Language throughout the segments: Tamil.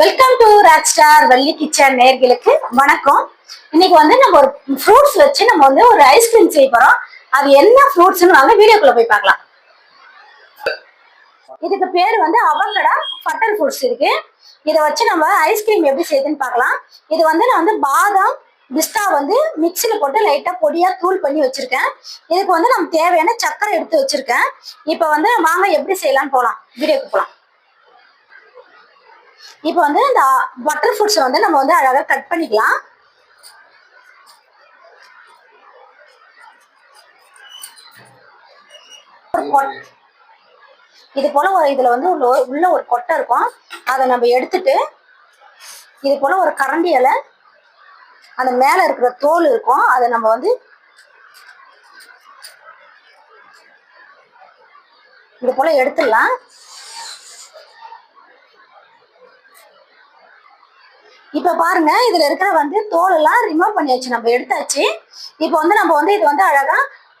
Welcome to rock star Valli kitchen நேர்களுக்கு வணக்கம். இன்னைக்கு வந்து நம்ம ஒரு ஃப்ரூட்ஸ் வச்சு நம்ம வந்து ஒரு ஐஸ்கிரீம் செய்ய போறோம். அது என்ன ஃப்ரூட்ஸ்னு வாங்க வீடியோக்குள்ள போய் பார்க்கலாம். இதுக்கு பேர் வந்து அவங்கடா பட்டர் ஃப்ரூட்ஸ் இருக்கு. இதை வச்சு நம்ம ஐஸ்கிரீம் எப்படி செய்யுதுன்னு பார்க்கலாம். இது வந்து நான் வந்து பாதாம் பிஸ்தா வந்து மிக்சியில் போட்டு லைட்டாக பொடியாக தூள் பண்ணி வச்சுருக்கேன். இதுக்கு வந்து நம்ம தேவையான சக்கரை எடுத்து வச்சுருக்கேன். இப்போ வந்து வாங்க எப்படி செய்யலாம்னு போகலாம் வீடியோக்கு போகலாம் இப்போ வந்து இந்த பட்டர் ஃப்ரூட்ஸை வந்து நம்ம வந்து அழகாக கட் பண்ணிக்கலாம். ஒரு கொட்- இது போல ஒரு இதுல வந்து உள்ள ஒரு- கொட்டை இருக்கும். அதை நம்ம எடுத்துட்டு இது போல ஒரு கரண்டி இலை அந்த மேல இருக்கிற தோல் இருக்கும். அதை நம்ம வந்து இது போல எடுத்துடலாம். இப்ப பாருங்க இதுல இருக்கிற வந்து தோல் எல்லாம் ரிமூவ் பண்ணியாச்சு நம்ம எடுத்தாச்சு. இப்போ வந்து நம்ம வந்து இது வந்து அழகா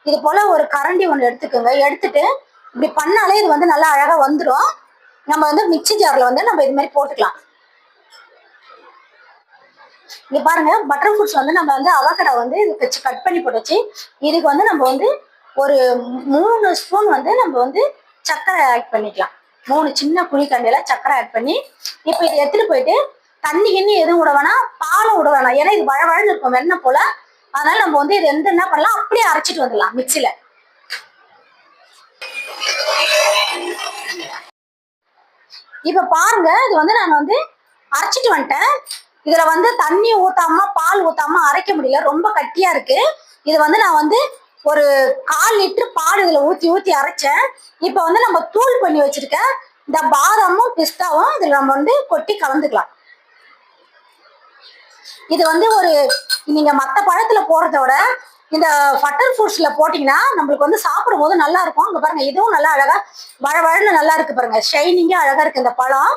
இது போல ஒரு கரண்டி ஒன்று எடுத்துக்கோங்க. எடுத்துட்டு இப்படி பண்ணாலே இது வந்து நல்லா அழகா வந்துடும் நம்ம வந்து மிக்சி ஜார்ல வந்து நம்ம இது மாதிரி போட்டுக்கலாம். இங்க பாருங்க பட்டர் ஃப்ரூட்ஸ் வந்து நம்ம வந்து அவக்கடை வந்து இதுக்கு வச்சு கட் பண்ணி போட்டுச்சு. இதுக்கு வந்து நம்ம வந்து ஒரு மூணு ஸ்பூன் வந்து நம்ம வந்து சர்க்கரை ஆட் பண்ணிக்கலாம். மூணு சின்ன குழிக்கண்டையில சர்க்கரை ஆட் பண்ணி இப்போ இதை எடுத்துட்டு போயிட்டு தண்ணி கிண்ணி எதுவும் விட வேணாம். பாலும் விட வேணாம். ஏன்னா இது வழவழன்னு இருக்கும் வெண்ணெய் போல. அதனால நம்ம வந்து இது எந்த என்ன பண்ணலாம்? அப்படியே அரைச்சிட்டு வந்துடலாம் மிக்சியில இப்ப பாருங்க இது வந்து நான் வந்து அரைச்சிட்டு வந்துட்டேன். இதுல வந்து தண்ணி ஊத்தாம பால் ஊத்தாம அரைக்க முடியல. ரொம்ப கட்டியா இருக்கு. இது வந்து நான் வந்து ஒரு கால் லிட்டர் பால் இதுல ஊத்தி ஊத்தி அரைச்சேன். இப்ப வந்து நம்ம தூள் பண்ணி வச்சிருக்கேன் இந்த பாதாமும் பிஸ்தாவும் இதுல நம்ம வந்து கொட்டி கலந்துக்கலாம். இது வந்து ஒரு நீங்க மத்த பழத்துல போடுறத விட இந்த பட்டர் ஃப்ரூட்ஸ்ல போட்டீங்கன்னா நம்மளுக்கு வந்து சாப்பிடும் போது நல்லா இருக்கும். அங்க பாருங்க இதுவும் நல்லா அழகா வழவழன்னு நல்லா இருக்கு பாருங்க. ஷைனிங்கா அழகா இருக்கு இந்த பழம்.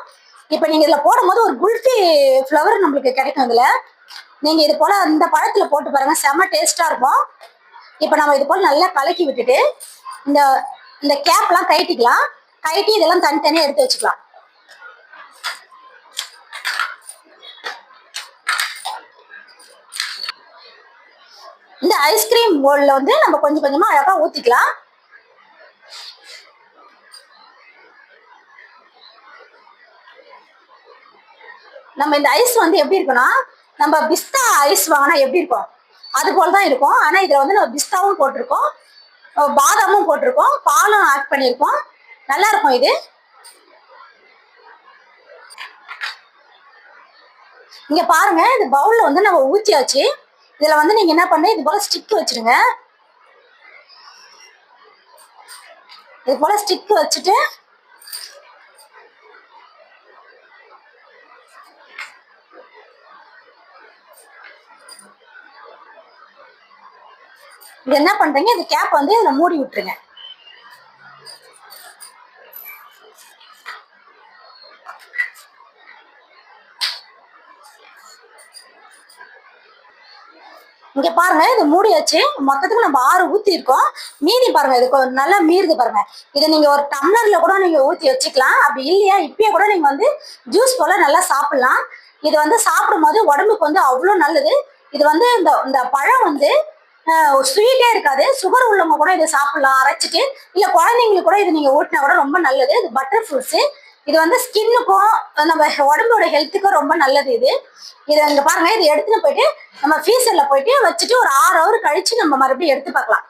இப்ப நீங்க இதுல போடும்போது ஒரு குல்ஃபி ஃப்ளவர் நம்மளுக்கு கிடைக்கும் இதுல. நீங்க இது போல இந்த பழத்துல போட்டு பாருங்க செம்ம டேஸ்டா இருக்கும். இப்ப நம்ம இது போல நல்லா கலக்கி விட்டுட்டு இந்த இந்த கேப்லாம் கைட்டிக்கலாம் கைட்டி இதெல்லாம் தனித்தனியா எடுத்து வச்சுக்கலாம். இந்த ஐஸ்கிரீம் போல்ல வந்து நம்ம கொஞ்சம் கொஞ்சமா அழகா ஊத்திக்கலாம். நம்ம இந்த ஐஸ் வந்து எப்படி இருக்குன்னா நம்ம பிஸ்தா ஐஸ் வாங்கினா எப்படி இருக்கும்? அது போல தான் இருக்கும். ஆனா இதுல வந்து நம்ம பிஸ்தாவும் போட்டிருக்கோம். பாதாமும் போட்டிருக்கோம். பாலும் ஆட் பண்ணியிருக்கோம். நல்லா இருக்கும் இது. இங்க பாருங்க இந்த பவுல்ல வந்து நம்ம ஊத்தியாச்சு. இதுல வந்து நீங்க என்ன பண்ணு இது போல ஸ்டிக் வச்சிருங்க இது போல ஸ்டிக் வச்சுட்டு இது என்ன பண்றீங்க இந்த கேப் வந்து இதுல மூடி விட்டுருங்க. இங்க பாருங்க இது மூடியாச்சு மொத்தத்துக்கு நம்ம ஆறு ஊத்தி இருக்கோம் மீதி பாருங்க இது நல்லா மீறுது பாருங்க. இதை நீங்க ஒரு டம்ளர்ல கூட நீங்க ஊத்தி வச்சுக்கலாம். அப்படி இல்லையா இப்பயே கூட நீங்க வந்து ஜூஸ் போல நல்லா சாப்பிடலாம். இது வந்து சாப்பிடும் போது உடம்புக்கு வந்து அவ்வளோ நல்லது. இது வந்து இந்த இந்த பழம் வந்து ஸ்வீட்டே இருக்காது. சுகர் உள்ளவங்க கூட இதை சாப்பிடலாம் அரைச்சிட்டு. இல்லை குழந்தைங்களுக்கு கூட இது நீங்க ஊட்டினா கூட ரொம்ப நல்லது. இது பட்டர் ஃப்ரூட்ஸு இது வந்து ஸ்கின்னுக்கும் நம்ம உடம்போட ஹெல்த்துக்கும் ரொம்ப நல்லது இது. இதை இங்க பாருங்க இதை எடுத்துன்னு போயிட்டு நம்ம ஃபீசர்ல போயிட்டு வச்சுட்டு ஒரு ஆறு ஹவர் கழிச்சு நம்ம மறுபடியும் எடுத்து பார்க்கலாம்.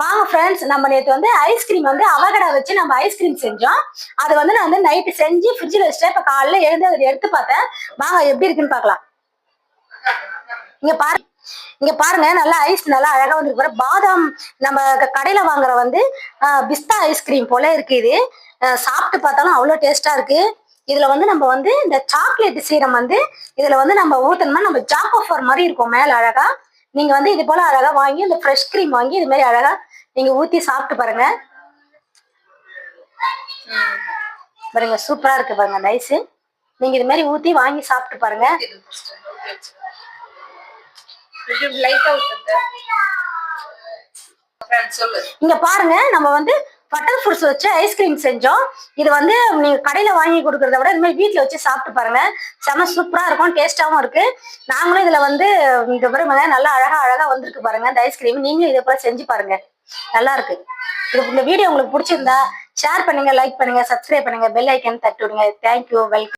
வாங்க ஃப்ரெண்ட்ஸ் நம்ம நேற்று வந்து ஐஸ்கிரீம் வந்து அவகடா வச்சு நம்ம ஐஸ்கிரீம் செஞ்சோம். அது வந்து நான் வந்து நைட்டு செஞ்சு ஃப்ரிட்ஜில் வச்சுட்டேன். இப்போ காலைல எழுந்து அதை எடுத்து பார்த்தேன். வாங்க எப்படி இருக்குன்னு பார்க்கலாம். இங்க பாரு இங்க பாருங்க நல்லா ஐஸ் நல்லா அழகா வந்துருக்கு பாதாம் நம்ம கடையில் கடையில வாங்குற வந்து பிஸ்தா ஐஸ்கிரீம் போல இருக்கு இது. சாப்பிட்டு பார்த்தாலும் அவ்வளோ டேஸ்டா இருக்கு. இதுல வந்து நம்ம வந்து இந்த சாக்லேட் சீரம் வந்து இதுல வந்து நம்ம ஊத்தணும்னா நம்ம ஜாக்கோஃபர் மாதிரி இருக்கும் மேல அழகா. நீங்க வந்து இது போல அழகா வாங்கி இந்த ஃப்ரெஷ் கிரீம் வாங்கி இது மாதிரி அழகா நீங்க ஊத்தி சாப்பிட்டு பாருங்க. பாருங்க சூப்பரா இருக்கு பாருங்க அந்த ஐஸ் நீங்க இது மாதிரி ஊத்தி வாங்கி சாப்பிட்டு பாருங்க. இங்க பாருங்க நம்ம வந்து பட்டர் ஃப்ரூட்ஸ் வச்சு ஐஸ்கிரீம் செஞ்சோம். இது வந்து நீங்கள் கடையில் வாங்கி கொடுக்குறத விட இந்த மாதிரி வச்சு சாப்பிட்டு பாருங்க. செம சூப்பராக இருக்கும் டேஸ்ட்டாகவும் இருக்கு. நாங்களும் இதில் வந்து இந்த பாருங்க நல்லா அழகாக அழகாக வந்திருக்கு பாருங்க இந்த ஐஸ்கிரீம் நீங்களும் இதே போல செஞ்சு பாருங்க. நல்லா இருக்கு. இது இந்த வீடியோ உங்களுக்கு பிடிச்சிருந்தா ஷேர் பண்ணுங்க லைக் பண்ணுங்க சப்ஸ்கிரைப் பண்ணுங்க பெல் ஐக்கன் தட்டு விடுங்க. Thank you welcome